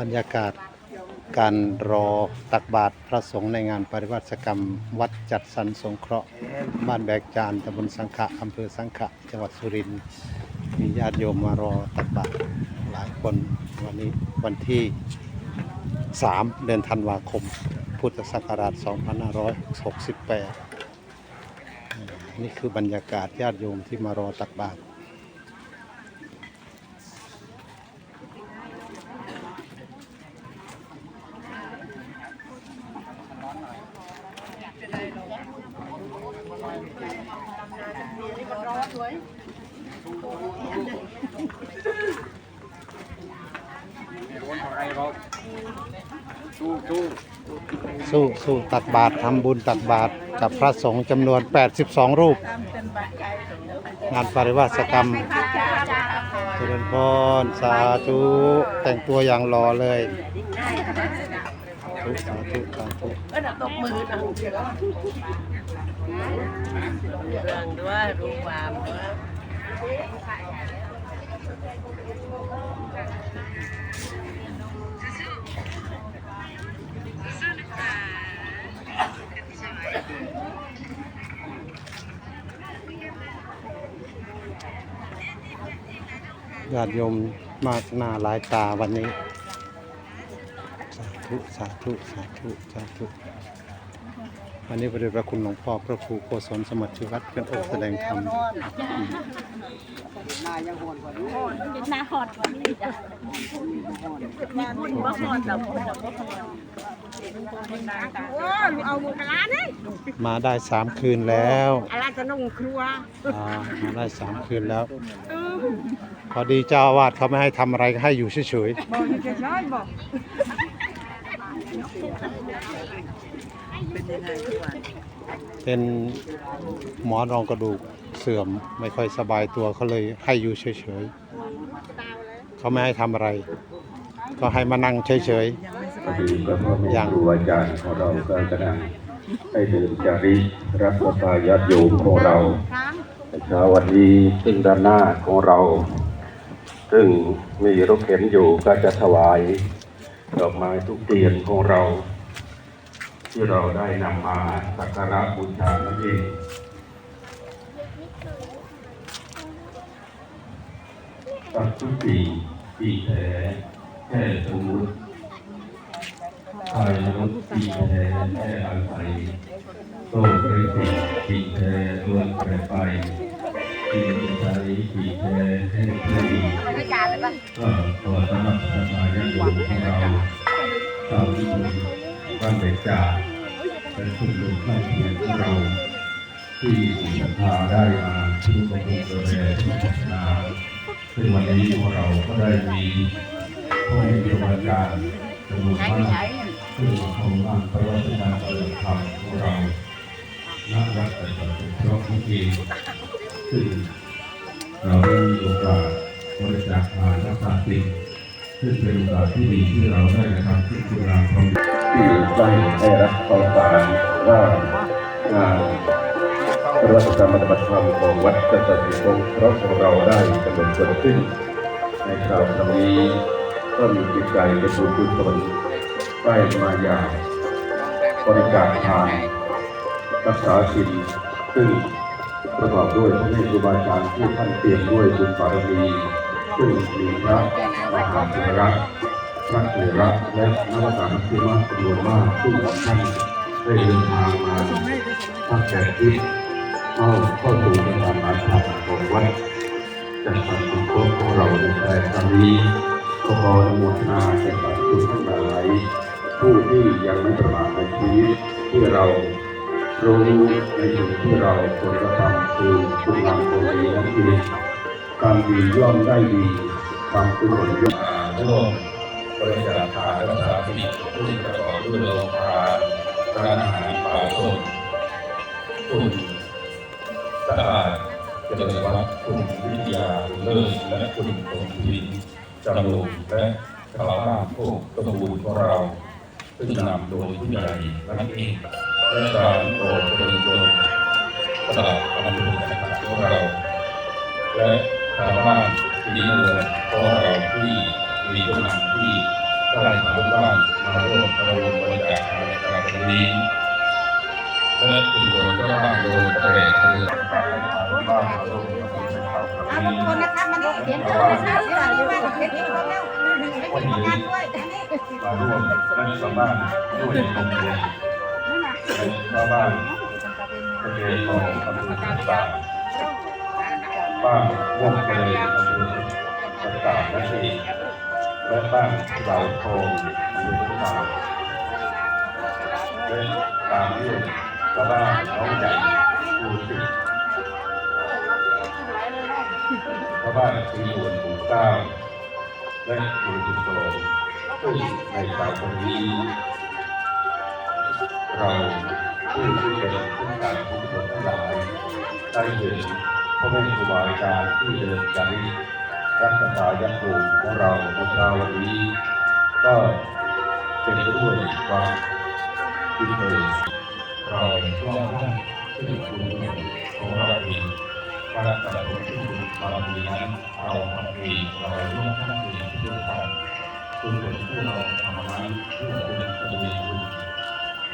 บรรยากาศการรอตักบาตรพระสงฆ์ในงานปริวัติกรรม วัดจัดสรรสงเคราะห์บ้านแบกจานตำบลสังขะอำเภอสังขะจังหวัดสุรินทร์มีญาติโยมมารอตักบาตรหลายคนวันนี้วันที่ 3 เดือนธันวาคม พุทธศักราช 2568 นี่คือบรรยากาศญาติโยมที่มารอตักบาตร สู้สู้สู้ตักบาตรทำบุญตักบาตรกับพระสงฆ์จำนวน 82 รูป งานปริวาสกรรมเจริญพรสาธุแต่งตัวอย่างรอเลยสาธุสาธุก็ตบมือนะ เรื่องด้วยรู้ความด้วยญาติโยมมากหน้าหลายตาวันนี้ สาธุ สาธุ สาธุ สาธุ วันนี้พระเดชพระคุณหลวงพ่อพระครูโกศลสมัติวัฒน์เป็นองค์แสดงธรรมหน้าหอดกว่านี้จ้ะมีบุญบ่ฮอดดอกบุญดอกบ่ฮอดโอ้ลูกเอาหมูกระลาเนี่ยมาได้สามคืนแล้วอะไรจะนุ่งครัวอ่ามาได้สามคืนแล้วพอดีเจ้าอาวาสเขาไม่ให้ทำอะไรให้อยู่เฉยบอกอยู่จะช้อยบอก เป็นยังไงทุกวันๆเป็นหมอนรองกระดูกเสื่อมไม่ค่อยสบายตัวเขาเลยให้อยู่เฉยๆเขาไม่ให้ทำอะไร ก็ให้มานั่งเฉยยังไม่สพอบายดีก็พ่อแม่ครูอาจารย์ของเราก็กำลังให้เดินจาริกรับประทานญาติโยมของเราในเช้าวันนี้ซึ่งด้านหน้าของเรา ซึ่งมีรถเข็นอยู่ก็จะถวายดอกไม้ทุกเทียนของเรา ที่เราได้นำมาสักการะบูชานั่นเองตัดทุกปีปีแท้แค่สมมุติกายมนุษย์ปีแท้แท้อาศัยโตปริสิปีแท้ดวงแปรไปปีใจปีแท้แท้ผู้ดีก็ขอสำหรับสมาญาติโยมของเราชา วที่บุญบ้านเบกจ่าเป็นผู้ลงใกล้เคียงของเรา ที่ศรัทธาได้มาช่วยบำรุงดูแลทุกศาสนาซึ่งวันนี้พวกเราก็ได้มีผู้มีประสบการณ์จำนวนมากซึ่งของงานประวัติศาสตร์ประธรรมของเราณวัดแต่ละเป็นเพราะทุกทีซึ่งเราได้มีโอกาสบริจาคทานรักษาสิ่ง ซึ่งเป็นโอกาสที่ดีที่เราได้กระทำที่คุณงามความที่ได้ได้รับข่าวสารว่างานประวัติศาสตร์ปฏิบัติธรรมของวัดจัตติพงศ์เพราะของเราได้กำหนดเกิดขึ้น ในคราวนี้ก็มีจิตใจเป็นบุญกุศลได้มาอย่างบริจาคทานรักษาศีลซึ่งประกอบด้วยพระเมตครูบาอาจารย์ที่ท่านเตรียมด้วยบุญบารมี ซึ่งมีพระมหาเถระพระเถระและนักการที่มาจำนวนมากซึ่งท่านได้เดินทางมาตั้งแต่ที่เข้าเข้าสู่สถานอาธรรมของวัดจัดสรรสุขของเราในแต่ครั้งนี้ก็ขออนุโมทนาแก่สาธุทั้งหลายผู้ที่ยังไม่ประมาทในชีวิตที่เรารู้ในสิ่งที่เราควรกระทำคือคุณงามความดีนั่นเอ งการดีย่อมได้ดี ความกุศลย่อมร่วมบริจาคทานรักษาสิ่งที่ประกอบด้วยโลภะร้านอาหารป่าชนคุณสะอาดเจริญวัดคุณวิทยาเลิศและคุณคงวินจำลองและชาวบ้านพวกตระกูลของเรา ซึ่งนำโดยผู้ใหญ่นั่นเองและการโปรดเจริญตลาดอำเภอต่างๆของเรา และ ชาวบ้านดีด้วยเพราะเราที่มีกำลังที่ได้ชาวบ้านมาร่วมประมูลบริกาคในครั้งนี้และตัวก็บ้างโดยแปลกคือบ้านโดานมานี่เสียงเธอนะคะเสียงเธอมาเสีงเธอแล้วไม่มานด้วยอัมาร่วมและชาวบ้านด้วยตรงนี้ชาวบ้านประเทศของตำรวจต่าง บ้านวงทะเลอำเภอต่างและสีและบ้านเหลาทองอำเภอต่างและตามด้วยชาวบ้านน้องใหญ่ภูสิทธิ์ชาวบ้านสีนวลหมู่เก้าและหมู่สิบสองซึ่งในสายตรงนี้ เราผู้ที่เป็นผู้การผู้ชนทั้งหลายได้เห็น พ่อแม่ครูบาอาจารย์ที่เดินจาริกรักษายักษ์ภูมิของเราในเช้าวันนี้ ก็เป็นไปด้วยความยินดีเราร่วมทั้งที่คุณของเราเองการสนับสนุนที่คุณบารมีนั้นเราทำเองเราร่วมทั้งเองทุกท่านคุณเป็นผู้เราทำนั้นเพื่อเป็นคดี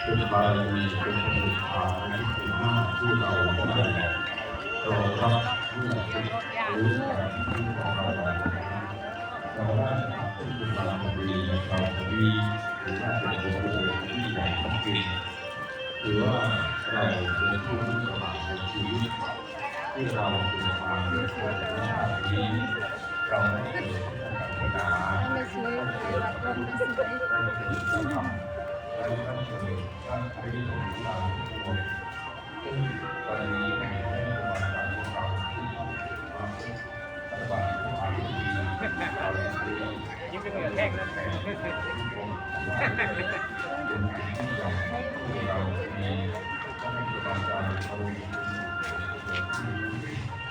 คุณเป็นบารมีเป็นปฏิภาณที่เป็นหน้าที่เราได้องรับ เมื่อเป็นหรือการที่ของเราเราได้ทำให้เป็นบารมีในเราจะมีหรือว่าเป็นบุญที่ใหญ่ของจริงหรือว่าเราเป็นผู้ที่สมัครในชีวิตที่เราเป็นมาด้วยกันในชาตินี้เราได้เกิดศาสนาได้เกิดพระพุทธได้เกิดพระธรรมและท่านเกิดท่านอริยสงฆ์ตา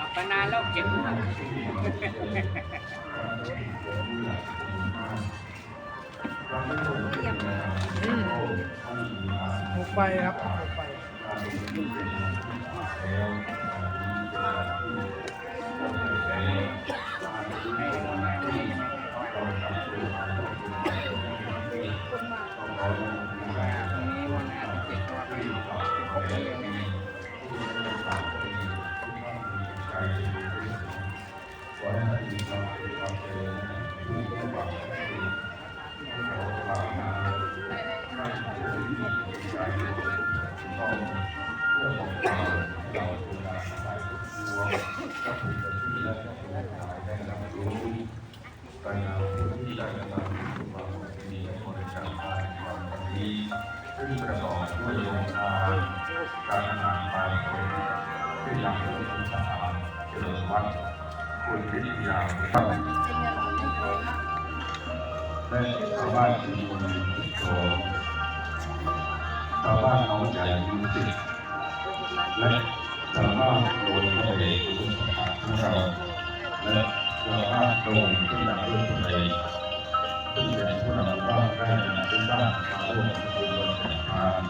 าไปนานแล้วเก็บหกใบครับหกใบ ความดีซึ่งประกอบด้วยโรงทานการงานตามเป็นที่นำเป็นสถาเจริญวัดคุณวิทยาและชาวบ้านชุมชนทุกโถชาวบ้านน้องใหญ่ยุนสิและชาวบ้านโดนทะเลคุณสถานของเราและชาวบ้านตรงที่นำด้วยทะเล ซึ่งเป็นผู้นำบ้านได้นำบ้านมาร่วมทำบุญวันแห่งทาน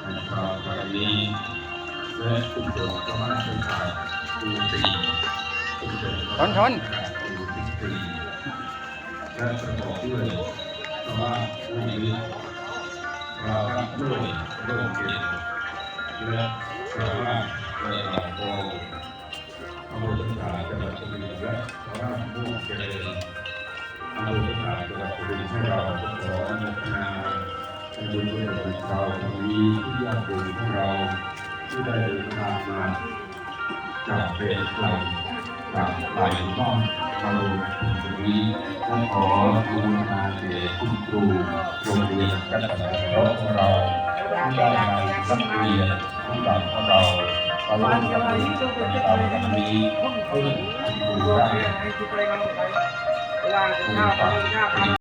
ในคราววันนี้และทุกคนก็มาช่วยกันดูสิ่งซึ่งเป็นชนและประกอบด้วยชาวบ้านผู้นี้เรารับด้วยโรคเกิและชาวบ้านหลายโงอำเภอสงขารจังหวัดสุรินทร์และชาวบ้านมุ่งเจริ จังหวัดสุรินทร์ให้เราขออนุโมทนาในบุญกุศลเราตรงนี้ที่ญาติโยมของเราที่ได้เดินทางมาจากเบสไกลจากหลายบ้านเราตรงนี้ก็ขออนุโมทนาแก่คุณครูโรงเรียนกัตนาของเราที่ได้นำนักเรียนทุกหลังของเราเราลงกับนี้ตามกันนี้ให้ดูได้ให้ทุกรายการไปเ